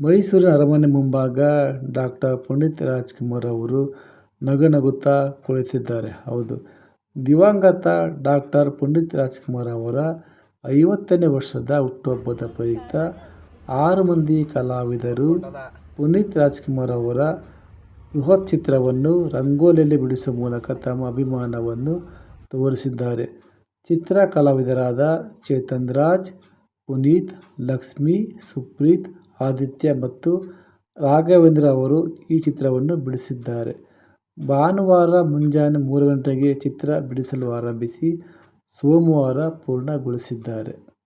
ಮೈಸೂರಿನ ಅರಮನೆ ಮುಂಭಾಗ ಡಾಕ್ಟರ್ ಪುನೀತ್ ರಾಜ್ಕುಮಾರ್ ಅವರು ನಗು ನಗುತ್ತಾ ಕುಳಿತಿದ್ದಾರೆ. ಹೌದು, ದಿವಂಗತ ಡಾಕ್ಟರ್ ಪುನೀತ್ ರಾಜ್ಕುಮಾರ್ ಅವರ ಐವತ್ತನೇ ವರ್ಷದ ಹುಟ್ಟುಹಬ್ಬದ ಪ್ರಯುಕ್ತ ಆರು ಮಂದಿ ಕಲಾವಿದರು ಪುನೀತ್ ರಾಜ್ಕುಮಾರ್ ಅವರ ಬೃಹತ್ ಚಿತ್ರವನ್ನು ರಂಗೋಲಿಯಲ್ಲಿ ಬಿಡಿಸುವ ಮೂಲಕ ತಮ್ಮ ಅಭಿಮಾನವನ್ನು ತೋರಿಸಿದ್ದಾರೆ. ಚಿತ್ರ ಕಲಾವಿದರಾದ ಚೇತನ್ ರಾಜ್, ಪುನೀತ್, ಲಕ್ಷ್ಮೀ, ಸುಪ್ರೀತ್, ಆದಿತ್ಯ ಮತ್ತು ರಾಘವೇಂದ್ರ ಅವರು ಈ ಚಿತ್ರವನ್ನು ಬಿಡಿಸಿದ್ದಾರೆ. ಭಾನುವಾರ ಮುಂಜಾನೆ ಮೂರು ಗಂಟೆಗೆ ಚಿತ್ರ ಬಿಡಿಸಲು ಆರಂಭಿಸಿ, ಸೋಮವಾರ ಪೂರ್ಣಗೊಳಿಸಿದ್ದಾರೆ.